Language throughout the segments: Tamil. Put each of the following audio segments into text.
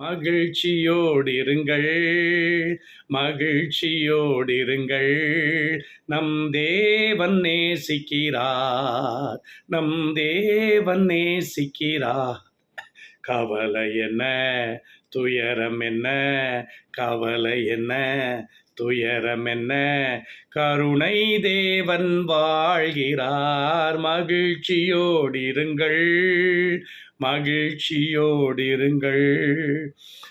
மகிழ்ச்சியோடிருங்கள். மகிழ்ச்சியோடிருங்கள். நம் தேவன் நேசிக்கிறார். நம் தேவன் நேசிக்கிறார். கவலை என்ன? துயரம் என்ன? கவலை என்ன? துயரம் என்ன கருணை தேவன் வாழ்கிறார். மகிழ்ச்சியோடிருங்கள். மகிழ்ச்சியோடிருங்கள்.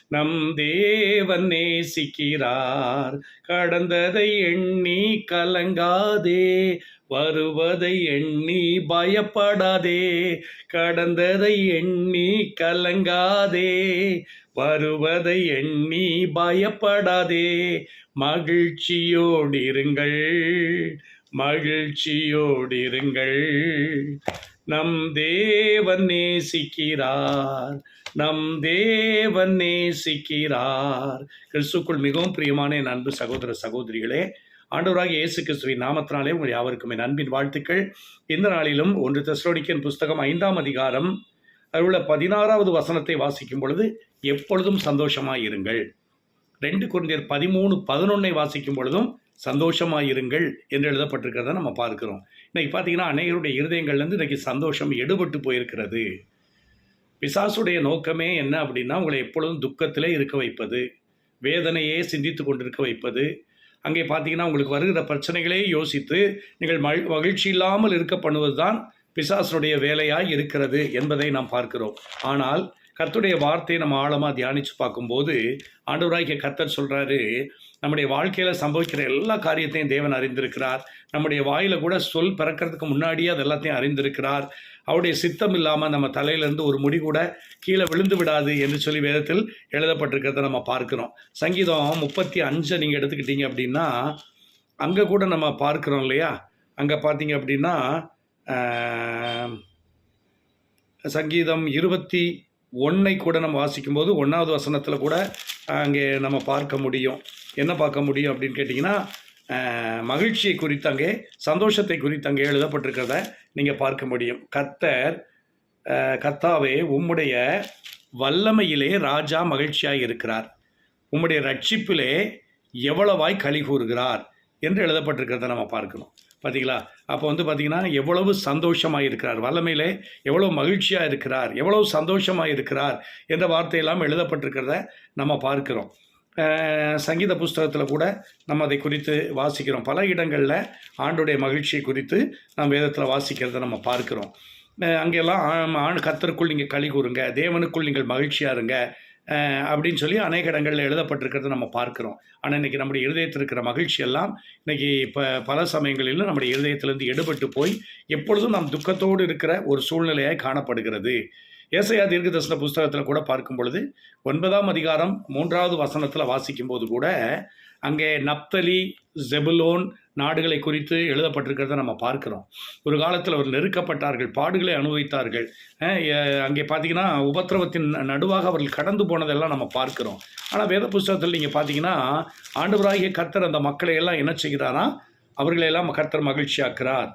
நம் தேவன் நேசிக்கிறார். கடந்ததை எண்ணி கலங்காதே. வருவதை எண்ணி பயப்படாதே. கடந்ததை எண்ணி கலங்காதே. வருவதை எண்ணி பயப்படாதே. மகிழ்ச்சியோடிருங்கள். மகிழ்ச்சியோடிருங்கள். நம் தேவன் நேசிக்கிறார். நம் தேவன் நேசிக்கிறார். கிறிஸ்துக்குள் மிகவும் பிரியமான என் அன்பு சகோதர சகோதரிகளே ஆண்டவராக இயேசு கிறிஸ்துவின் நாமத்தினாலே உங்கள் யாவருக்கும் என் அன்பின் வாழ்த்துக்கள். இந்த நாளிலும் ஒன்று தெஸ்ரோடிக்கன் புஸ்தகம் ஐந்தாம் அதிகாரம் அதில் உள்ள பதினாறாவது வசனத்தை வாசிக்கும் பொழுது எப்பொழுதும் சந்தோஷமாக இருங்கள் ரெண்டு குழந்தையர் பதிமூணு பதினொன்னை வாசிக்கும் பொழுதும் சந்தோஷமாயிருங்கள் என்று எழுதப்பட்டிருக்கிறத நம்ம பார்க்கிறோம். இன்றைக்கி பார்த்தீங்கன்னா அநேகருடைய இருதயங்கள்லேருந்து இன்னைக்கு சந்தோஷம் எடுபட்டு போயிருக்கிறது. பிசாசுடைய நோக்கமே என்ன அப்படின்னா உங்களை எப்பொழுதும் துக்கத்திலே இருக்க வைப்பது வேதனையே சிந்தித்து கொண்டிருக்க வைப்பது. அங்கே பார்த்தீங்கன்னா உங்களுக்கு வருகிற பிரச்சனைகளே யோசித்து நீங்கள் மகி மகிழ்ச்சி இல்லாமல் இருக்க பண்ணுவது தான் பிசாசனுடைய வேலையாக இருக்கிறது என்பதை நாம் பார்க்கிறோம். ஆனால் கர்த்துடைய வார்த்தையை நம்ம ஆழமாக தியானித்து பார்க்கும்போது ஆண்டவராகிய கர்த்தர் சொல்கிறாரு நம்முடைய வாழ்க்கையில் சம்பவிக்கிற எல்லா காரியத்தையும் தேவன் அறிந்திருக்கிறார். நம்முடைய வாயில் கூட சொல் பிறக்கிறதுக்கு முன்னாடியே அது எல்லாத்தையும் அறிந்திருக்கிறார். அவருடைய சித்தம் இல்லாமல் நம்ம தலையிலேருந்து ஒரு முடி கூட கீழே விழுந்து விடாது என்று சொல்லி வேதத்தில் எழுதப்பட்டிருக்கிறத நம்ம பார்க்கிறோம். சங்கீதம் முப்பத்தி அஞ்சை நீங்கள் எடுத்துக்கிட்டீங்க அப்படின்னா அங்கே கூட நம்ம பார்க்குறோம் இல்லையா? அங்கே பார்த்தீங்க அப்படின்னா சங்கீதம் இருபத்தி ஒன்றை கூட நம்ம வாசிக்கும்போது ஒன்றாவது வசனத்தில் கூட அங்கே நம்ம பார்க்க முடியும். என்ன பார்க்க முடியும் அப்படின்னு கேட்டிங்கன்னா மகிழ்ச்சியை குறித்து அங்கே சந்தோஷத்தை குறித்து அங்கே எழுதப்பட்டிருக்கிறத நீங்கள் பார்க்க முடியும். கர்த்தர் கத்தாவே கர்த்தாவே உம்முடைய வல்லமையிலே ராஜா மகிழ்ச்சியாக இருக்கிறார். உம்முடைய ரட்சிப்பிலே எவ்வளவாய் கழி கூறுகிறார் என்று எழுதப்பட்டிருக்கிறத நம்ம பார்க்கணும். பார்த்தீங்களா அப்போ வந்து பார்த்தீங்கன்னா எவ்வளவு சந்தோஷமாக இருக்கிறார் வல்லமையிலே எவ்வளோ மகிழ்ச்சியாக இருக்கிறார் எவ்வளோ சந்தோஷமாக இருக்கிறார் என்ற வார்த்தையெல்லாம் எழுதப்பட்டிருக்கிறத நம்ம பார்க்கிறோம். சங்கீத புஸ்தகத்தில் கூட நம்ம அதை குறித்து வாசிக்கிறோம். பல இடங்களில் ஆண்டுடைய மகிழ்ச்சியை குறித்து நாம் வேதத்தில் வாசிக்கிறத நம்ம பார்க்கிறோம். அங்கெல்லாம் ஆண் கத்தருக்குள் நீங்கள் களி கூறுங்க தேவனுக்குள் நீங்கள் மகிழ்ச்சியாக இருங்க அப்படின்னு சொல்லி அநேக இடங்களில் எழுதப்பட்டிருக்கிறத நம்ம பார்க்குறோம். ஆனால் இன்றைக்கி நம்முடைய இருதயத்தில் இருக்கிற மகிழ்ச்சி எல்லாம் இன்றைக்கி இப்போ பல சமயங்களிலும் நம்முடைய இருதயத்திலிருந்து எடுபட்டு போய் எப்பொழுதும் நாம் துக்கத்தோடு இருக்கிற ஒரு சூழ்நிலையாக காணப்படுகிறது. ஏசையா தீர்க்கதர்சன புஸ்தகத்தில் கூட பார்க்கும் பொழுது ஒன்பதாம் அதிகாரம் மூன்றாவது வசனத்தில் வாசிக்கும்போது கூட அங்கே நப்தலி ஜெபுலோன் நாடுகளை குறித்து எழுதப்பட்டிருக்கிறத நம்ம பார்க்குறோம். ஒரு காலத்தில் அவர் நெருக்கப்பட்டார்கள் பாடுகளை அனுபவித்தார்கள். அங்கே பார்த்தீங்கன்னா உபத்திரவத்தின் நடுவாக அவர்கள் கடந்து போனதெல்லாம் நம்ம பார்க்குறோம். ஆனால் வேத புஸ்தகத்தில் நீங்கள் பார்த்தீங்கன்னா ஆண்டவராகிய கர்த்தர் அந்த மக்களை எல்லாம் என்ன செய்கிறாரா? அவர்களையெல்லாம் கர்த்தர் மகிழ்ச்சியாக்குறார்.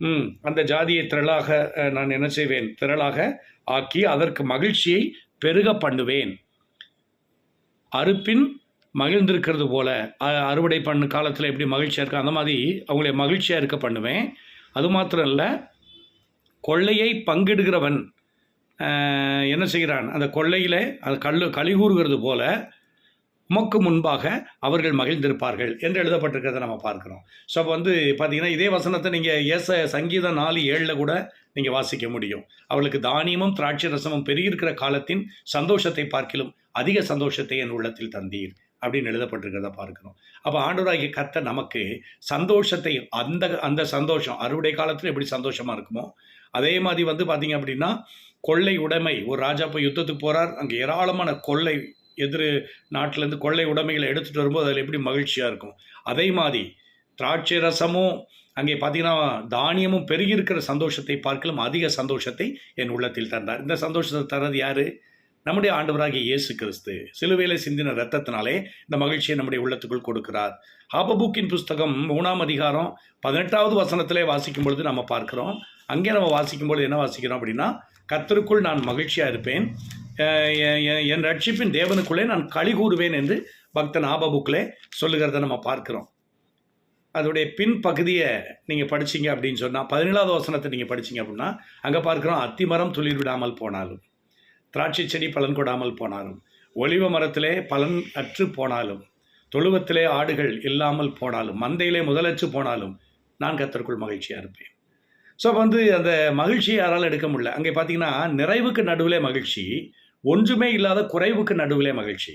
ம் அந்த ஜாதியை திரளாக நான் என்ன செய்வேன்? திரளாக ஆக்கி அதற்கு மகிழ்ச்சியை பெருக பண்ணுவேன். அறுப்பின் மகிழ்ந்திருக்கிறது போல அறுவடை பண்ண காலத்தில் எப்படி மகிழ்ச்சியாக இருக்கு அந்த மாதிரி அவங்களை மகிழ்ச்சியாக இருக்க பண்ணுவேன். அது மாத்திரம் இல்லை கொள்ளையை பங்கிடுகிறவன் என்ன செய்கிறான் அந்த கொள்ளையில் அது கல் கழிகூறுகிறது போல உமக்கு முன்பாக அவர்கள் மகிழ்ந்திருப்பார்கள் என்று எழுதப்பட்டிருக்கிறத நம்ம பார்க்குறோம். ஸோ அப்போ வந்து பார்த்திங்கன்னா இதே வசனத்தை நீங்கள் ஏச சங்கீதம் நாலு ஏழில் கூட நீங்கள் வாசிக்க முடியும். அவளுக்கு தானியமும் திராட்சை ரசமும் பெருகியிருக்கிற காலத்தின் சந்தோஷத்தை பார்க்கிலும் அதிக சந்தோஷத்தை என் உள்ளத்தில் தந்தீர். அப்படின்னு எழுதப்பட்டிருக்கிறத பார்க்கிறோம். அப்போ ஆண்டவராகிய கத்த நமக்கு சந்தோஷத்தை அந்த அந்த சந்தோஷம் அறுவடை காலத்தில் எப்படி சந்தோஷமாக இருக்குமோ அதே மாதிரி வந்து பார்த்தீங்க அப்படின்னா கொள்ளை உடைமை ஒரு ராஜா போய் யுத்தத்துக்கு போகிறார் அங்கே ஏராளமான கொள்ளை எதிர் நாட்டிலேருந்து கொள்ளை உடைமைகளை எடுத்துகிட்டு வரும்போது அதில் எப்படி மகிழ்ச்சியாக இருக்கும். அதே மாதிரி திராட்சை ரசமும் அங்கே பார்த்தீங்கன்னா தானியமும் பெருகி இருக்கிற சந்தோஷத்தை பார்க்கலும் அதிக சந்தோஷத்தை என் உள்ளத்தில் தந்தார். இந்த சந்தோஷத்தை தரது யார்? நம்முடைய ஆண்டவராகிய இயேசு கிறிஸ்து சிலுவையில சிந்தின ரத்தத்தினாலே இந்த மகிழ்ச்சியை நம்முடைய உள்ளத்துக்குள் கொடுக்கிறார். ஹாபபுக்கின் புஸ்தகம் மூணாம் அதிகாரம் பதினெட்டாவது வசனத்திலே வாசிக்கும் பொழுது நம்ம பார்க்குறோம். அங்கே நம்ம வாசிக்கும் பொழுது என்ன வாசிக்கிறோம் அப்படின்னா கத்தருக்குள் நான் மகிழ்ச்சியாக இருப்பேன். என் ரட்சிப்பின் தேவனுக்குள்ளே நான் களி கூறுவேன் என்று பக்தன் ஆபபுக்கிலே சொல்லுகிறத நம்ம பார்க்குறோம். அதோடைய பின் பகுதியை நீங்கள் படிச்சீங்க அப்படின்னு சொன்னால் பதினேழாவது வசனத்தை நீங்கள் படிச்சீங்க அப்படின்னா அங்கே பார்க்குறோம் அத்திமரம் துளிர் விடாமல் போனாலும். திராட்சை செடி பலன் கொடாமல் போனாலும் ஒளிவ மரத்திலே பலன் அற்று போனாலும் தொழுவத்திலே ஆடுகள் இல்லாமல் போனாலும் மந்தையிலே முதலற்று போனாலும் நான் கத்தருக்குள் மகிழ்ச்சியாக இருப்பேன். ஸோ அப்போ வந்து அந்த மகிழ்ச்சியை யாரால் எடுக்க முடியல? அங்கே பார்த்தீங்கன்னா நிறைவுக்கு நடுவிலே மகிழ்ச்சி ஒன்றுமே இல்லாத குறைவுக்கு நடுவிலே மகிழ்ச்சி.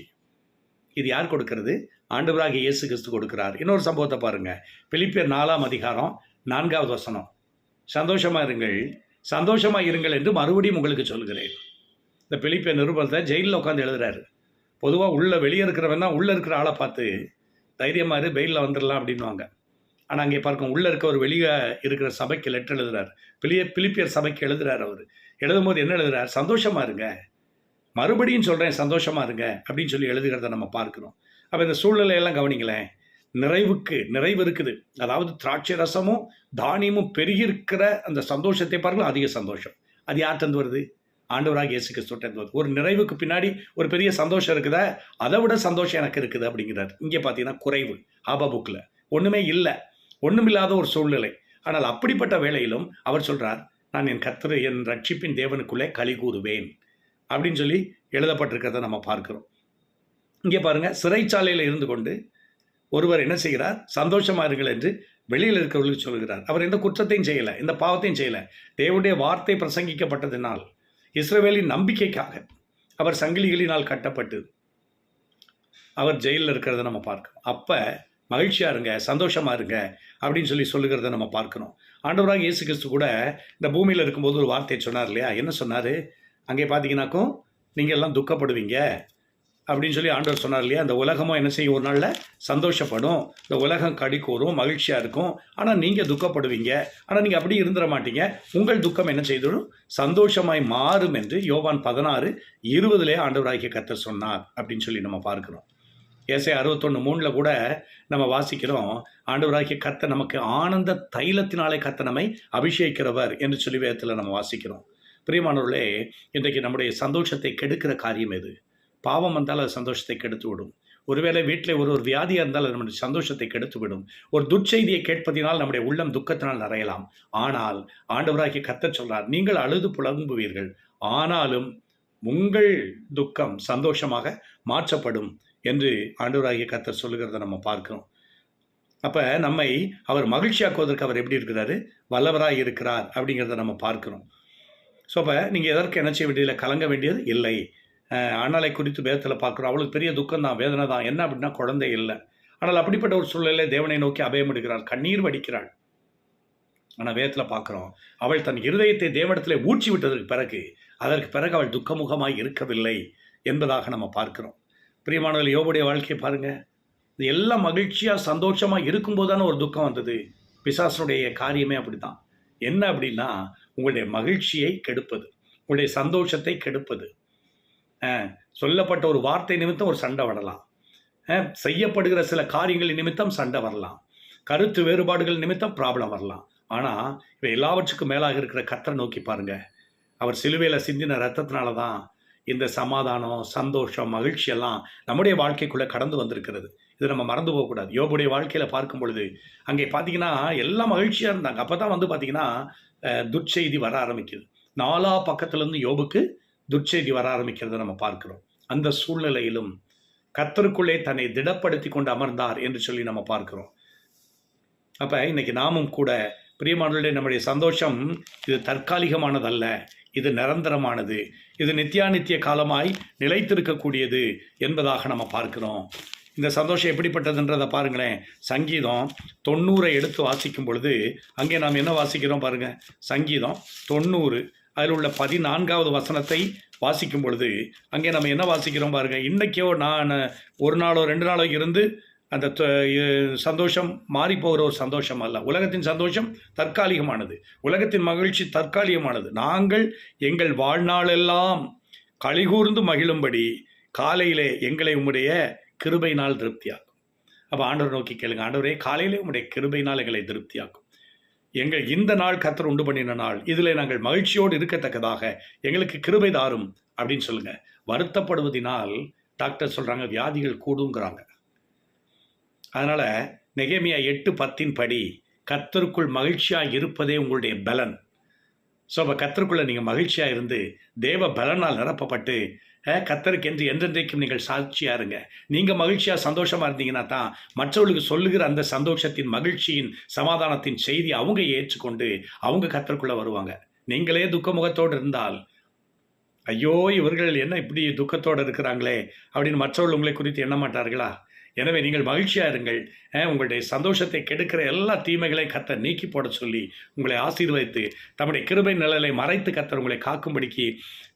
இது யார் கொடுக்கறது? ஆண்டவராக இயேசு கிறிஸ்து கொடுக்கிறார். இன்னொரு சம்பவத்தை பாருங்கள் பிலிப்பியர் நாலாம் அதிகாரம் நான்காவது வசனம். சந்தோஷமாக இருங்கள் சந்தோஷமா இருங்கள் என்று மறுபடியும் உங்களுக்கு சொல்கிறேன். இந்த பிலிப்பியர் நிருபத்தை ஜெயிலில் உட்காந்து எழுதுறாரு. பொதுவாக உள்ளே வெளியே இருக்கிறவன் தான் உள்ளே இருக்கிற ஆளை பார்த்து தைரியமாக இரு பெயிலில் வந்துடலாம் அப்படின்வாங்க ஆனால் அங்கே பார்க்கும் உள்ளே இருக்க ஒரு வெளியே இருக்கிற சபைக்கு லெட்டர் எழுதுறாரு. பிலிய பிலிப்பியர் சபைக்கு எழுதுறாரு அவர். எழுதும்போது என்ன எழுதுறாரு? சந்தோஷமா இருங்க. மறுபடியும் சொல்கிறேன் சந்தோஷமா இருங்க அப்படின்னு சொல்லி எழுதுகிறத நம்ம பார்க்குறோம். அப்போ இந்த சூழ்நிலையெல்லாம் கவனிங்களேன். நிறைவுக்கு நிறைவு இருக்குது. அதாவது திராட்சை ரசமும் தானியமும் பெருகியிருக்கிற அந்த சந்தோஷத்தை பாருங்கள் அதிக சந்தோஷம். அது யார்கிட்ட வருது? ஆண்டவராக இயேசு கிறிஸ்துவ ஒரு நிறைவுக்கு பின்னாடி ஒரு பெரிய சந்தோஷம் இருக்குதா? அதை விட சந்தோஷம் எனக்கு இருக்குது அப்படிங்கிறார். இங்கே பார்த்தீங்கன்னா குறைவு ஆபாபுக்கில் ஒன்றுமே இல்லை. ஒன்றுமில்லாத ஒரு சூழ்நிலை. ஆனால் அப்படிப்பட்ட வேளையிலும் அவர் சொல்கிறார் நான் என் கத்திர என் ரட்சிப்பின் தேவனுக்குள்ளே களி கூறுவேன். அப்படின்னு சொல்லி எழுதப்பட்டிருக்கிறத நம்ம பார்க்குறோம். இங்கே பாருங்க சிறைச்சாலையில் இருந்து கொண்டு ஒருவர் என்ன செய்கிறார்? சந்தோஷமாக இருங்கள் என்று வெளியில் இருக்கிறவர்களுக்கு சொல்கிறார். அவர் எந்த குற்றத்தையும் செய்யலை எந்த பாவத்தையும் செய்யலை. தேவனுடைய வார்த்தை பிரசங்கிக்கப்பட்டதினால் இஸ்ரவேலின் நம்பிக்கைக்காக அவர் சங்கிலிகளினால் கட்டப்பட்டு அவர் ஜெயிலில் இருக்கிறத நம்ம பார்க்கணும். அப்போ மகிழ்ச்சியாக இருங்க சந்தோஷமாக இருங்க அப்படின்னு சொல்லி சொல்லுகிறத நம்ம பார்க்கணும். ஆண்டவராக இயேசு கிறிஸ்து கூட இந்த பூமியில் இருக்கும்போது ஒரு வார்த்தையை சொன்னார் இல்லையா? என்ன சொன்னார்? அங்கே பார்த்தீங்கன்னாக்கும் நீங்கள் எல்லாம் துக்கப்படுவீங்க. அப்படின்னு சொல்லி ஆண்டவர் சொன்னார் இல்லையா? அந்த உலகமும் என்ன செய்யும்? ஒரு நாளில் சந்தோஷப்படும். இந்த உலகம் கடி கூறும் மகிழ்ச்சியாக இருக்கும். ஆனால் நீங்கள் துக்கப்படுவீங்க. ஆனால் நீங்கள் அப்படி இருந்துட மாட்டீங்க. உங்கள் துக்கம் என்ன செய்திடும் சந்தோஷமாய் மாறும் என்று யோவான் பதினாறு இருபதுலே ஆண்டவராகிய கத்தர் சொன்னார் அப்படின்னு சொல்லி நம்ம பார்க்கிறோம். ஏசை அறுபத்தொன்று மூணில் கூட நம்ம வாசிக்கிறோம் ஆண்டவராகிய கத்தை நமக்கு ஆனந்த தைலத்தினாலே கத்தை நம்மை அபிஷேகிக்கிறவர் என்று சொல்லி வேதத்தில் நம்ம வாசிக்கிறோம். பிரியமானவர்களே இன்றைக்கு நம்முடைய சந்தோஷத்தை கெடுக்கிற காரியம் எது? பாவம் வந்தால் அது சந்தோஷத்தை கெடுத்து விடும் ஒருவேளை வீட்டில் ஒரு ஒரு வியாதியாக இருந்தால் அது நம்முடைய சந்தோஷத்தை கெடுத்து விடும் ஒரு துர்ச்செய்தியை கேட்பதினால் நம்முடைய உள்ளம் துக்கத்தினால் நிறையலாம் ஆனால் ஆண்டவராகிய கத்த சொல்றார் நீங்கள் அழுது புலம்புவீர்கள். ஆனாலும் உங்கள் துக்கம் சந்தோஷமாக மாற்றப்படும் என்று ஆண்டவராகிய கத்தர் சொல்லுகிறத நம்ம பார்க்கிறோம். அப்போ நம்மை அவர் மகிழ்ச்சியாக்குவதற்கு அவர் எப்படி இருக்கிறாரு? வல்லவராக இருக்கிறார் அப்படிங்கிறத நம்ம பார்க்கிறோம். ஸோ அப்போ நீங்கள் எதற்கு என்ன செய்ய வேண்டியதில்லை? கலங்க வேண்டியது இல்லை. அண்ணலை குறித்து வேதத்தில் பார்க்குறோம். அவளுக்கு பெரிய துக்கம் தான் வேதனை தான். என்ன அப்படின்னா குழந்தை இல்லை. ஆனால் அப்படிப்பட்ட ஒரு சூழ்நிலை தேவனை நோக்கி அபயம் எடுக்கிறாள். கண்ணீர் வடிக்கிறாள். ஆனால் வேதத்தில் பார்க்குறோம். அவள் தன் இருதயத்தை தேவனத்தில் ஊற்றி விட்டதற்கு பிறகு அதற்கு பிறகு அவள் துக்கமுகமாக இருக்கவில்லை என்பதாக நம்ம பார்க்கிறோம். பிரியமானவர்கள் யோபுடைய வாழ்க்கையை பாருங்கள் இது எல்லாம் மகிழ்ச்சியாக சந்தோஷமாக இருக்கும்போது தானே ஒரு துக்கம் வந்தது. பிசாசனுடைய காரியமே அப்படிதான் என்ன அப்படின்னா உங்களுடைய மகிழ்ச்சியை கெடுப்பது. உங்களுடைய சந்தோஷத்தை கெடுப்பது. சொல்லப்பட்ட ஒரு வார்த்தை நிமித்தம் ஒரு சண்டை வரலாம். செய்யப்படுகிற சில காரியங்கள் நிமித்தம் சண்டை வரலாம். கருத்து வேறுபாடுகள் நிமித்தம் ப்ராப்ளம் வரலாம். ஆனால் இவை எல்லாவற்றுக்கும் மேலாக இருக்கிற கத்தரை நோக்கி பாருங்க. அவர் சிலுவையில் சிந்தின ரத்தத்தினால தான் இந்த சமாதானம் சந்தோஷம் மகிழ்ச்சி எல்லாம் நம்முடைய வாழ்க்கைக்குள்ளே கடந்து வந்திருக்கிறது. இது நம்ம மறந்து போகக்கூடாது. யோபுடைய வாழ்க்கையில் பார்க்கும் பொழுது அங்கே பார்த்தீங்கன்னா எல்லாம் மகிழ்ச்சியாக இருந்தாங்க. அப்போ தான் வந்து பார்த்தீங்கன்னா அஹ், துர்ச்செய்தி வர ஆரம்பிக்குது. நாலா பக்கத்துலேருந்து யோபுக்கு துர்ச்செய்தி வர ஆரம்பிக்கிறத நம்ம பார்க்கிறோம். அந்த சூழ்நிலையிலும் கத்தருக்குள்ளே தன்னை திடப்படுத்தி கொண்டு அமர்ந்தார் என்று சொல்லி நம்ம பார்க்கிறோம். அப்போ இன்னைக்கு நாமும் கூட பிரியமானவர்களே நம்முடைய சந்தோஷம் இது தற்காலிகமானதல்ல. இது நிரந்தரமானது. இது நித்தியானித்திய காலமாய் நிலைத்திருக்கக்கூடியது என்பதாக நம்ம பார்க்கிறோம். இந்த சந்தோஷம் எப்படிப்பட்டதுன்றதை பாருங்களேன். சங்கீதம் தொண்ணூறை எடுத்து வாசிக்கும் பொழுது அங்கே நாம் என்ன வாசிக்கிறோம் பாருங்கள் சங்கீதம் தொண்ணூறு அதில் உள்ள பதினான்காவது வசனத்தை வாசிக்கும் பொழுது அங்கே நம்ம என்ன வாசிக்கிறோம் பாருங்க. இன்றைக்கோ நான் ஒரு நாளோ ரெண்டு நாளோ இருந்து அந்த சந்தோஷம் மாறி போகிற ஒரு சந்தோஷம் அல்ல. உலகத்தின் சந்தோஷம் தற்காலிகமானது. உலகத்தின் மகிழ்ச்சி தற்காலிகமானது. நாங்கள் எங்கள் வாழ்நாளெல்லாம் கழிகூர்ந்து மகிழும்படி காலையிலே எங்களை உம்முடைய நாள் திருப்தியாகும் அப்போ ஆண்டவர் நோக்கி கேளுங்க. ஆண்டவரே காலையிலே உம்முடைய நாள் எங்களை திருப்தியாக்கும். எங்கள் இந்த நாள் கத்தர் உண்டு பண்ணின நாள் இதில் நாங்கள் மகிழ்ச்சியோடு இருக்கத்தக்கதாக எங்களுக்கு கிருபை தாரும் அப்படின்னு சொல்லுங்க. வருத்தப்படுவதினால் டாக்டர் சொல்றாங்க வியாதிகள் கூடுங்கிறாங்க. அதனால நெகேமியா எட்டு பத்தின் படி கத்தருக்குள் மகிழ்ச்சியாக இருப்பதே உங்களுடைய பலன். ஸோ அப்போ கத்தருக்குள்ளே நீங்கள் மகிழ்ச்சியாக இருந்து தேவ பலனால் நிரப்பப்பட்டு கத்தருக்கு என்று என்றென்றைக்கும் நீங்கள் சாட்சியாக இருங்க நீங்கள் மகிழ்ச்சியாக சந்தோஷமாக இருந்தீங்கன்னா தான் மற்றவர்களுக்கு சொல்லுகிற அந்த சந்தோஷத்தின் மகிழ்ச்சியின் சமாதானத்தின் செய்தி அவங்க ஏற்றுக்கொண்டு அவங்க கத்தருக்குள்ளே வருவாங்க. நீங்களே துக்கமுகத்தோடு இருந்தால் ஐயோ இவர்கள் என்ன இப்படி துக்கத்தோடு இருக்கிறாங்களே? அப்படின்னு மற்றவர்கள் உங்களை குறித்து எண்ண மாட்டார்களா? எனவே நீங்கள் மகிழ்ச்சியாக இருங்கள். உங்களுடைய சந்தோஷத்தை கெடுக்கிற எல்லா தீமைகளையும் கத்தர் நீக்கி போட சொல்லி உங்களை ஆசீர்வதித்து தம்முடைய கிருபை நிழலை மறைத்து கத்தர் உங்களை காக்கும்படிக்கு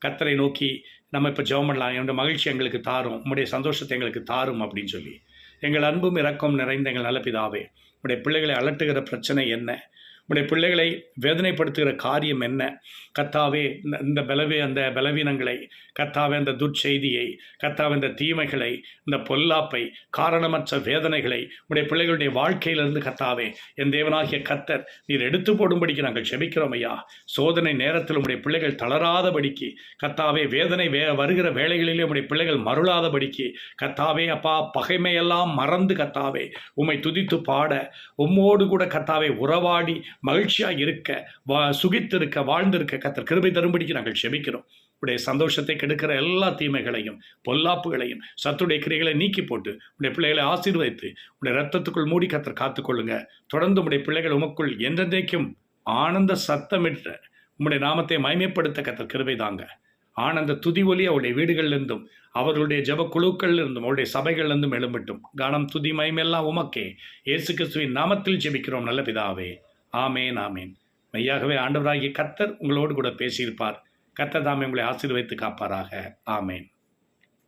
கத்தரை நோக்கி நம்ம இப்போ ஜெபம் பண்ணலாம். என்னுடைய மகிழ்ச்சி எங்களுக்கு தாரும். உங்களுடைய சந்தோஷத்தை எங்களுக்கு தாரும் அப்படின்னு சொல்லி. எங்கள் அன்பும் இறக்கம் நிறைந்த எங்கள் நல்ல பிதாவே உடைய பிள்ளைகளை அலட்டுகிற பிரச்சனை என்ன? உடைய பிள்ளைகளை வேதனைப்படுத்துகிற காரியம் என்ன? கத்தாவே இந்த- இந்த பலவே அந்த பலவீனங்களை கத்தாவே அந்த துர்ச்செய்தியை கத்தாவே இந்த தீமைகளை இந்த பொல்லாப்பை காரணமற்ற வேதனைகளை உடைய பிள்ளைகளுடைய வாழ்க்கையிலிருந்து கத்தாவே என் தேவனாகிய கத்தர் நீர் எடுத்து போடும்படிக்கு நாங்கள் செபிக்கிறோம் ஐயா. சோதனை நேரத்தில் உடைய பிள்ளைகள் தளராதபடிக்கு கத்தாவே வேதனை வே வருகிற வேலைகளிலே உடைய பிள்ளைகள் மருளாதபடிக்கு கத்தாவே அப்பா பகைமையெல்லாம் மறந்து கத்தாவே உம்மை துதித்து பாட உம்மோடு கூட கத்தாவே உறவாடி மகிழ்ச்சியாக இருக்க வா சுகித்திருக்க வாழ்ந்திருக்க கத்தர் கிருபை தரும்படிக்கு நாங்கள் செபிக்கிறோம். உடைய சந்தோஷத்தை கெடுக்கிற எல்லா தீமைகளையும் பொல்லாப்புகளையும் சத்துடைய கிரைகளை நீக்கி போட்டு உடைய பிள்ளைகளை ஆசீர்வதித்து உடைய ரத்தத்துக்குள் மூடி கத்தர் காத்துக்கொள்ளுங்க. தொடர்ந்து உடைய பிள்ளைகள் உமக்குள் என்றென்றைக்கும் ஆனந்த சத்தமிட்ட உம்முடைய நாமத்தை மயமைப்படுத்த கத்தர் கிருபை தாங்க. ஆனந்த துதி ஒலி அவருடைய வீடுகளிலிருந்தும் அவர்களுடைய ஜெப குழுக்களிலிருந்தும் அவருடைய சபைகளிலிருந்தும் எழும்பட்டும். கானம் துதி மயமெல்லாம் உமக்கே. இயேசு கிறிஸ்துவின் நாமத்தில் ஜெபிக்கிறோம் நல்ல பிதாவே. ஆமேன் ஆமேன். மெய்யாகவே ஆண்டவராகிய கத்தர் உங்களோடு கூட பேசியிருப்பார். கத்தர் தாமே உங்களை ஆசீர்வதித்து காப்பாராக. ஆமேன்.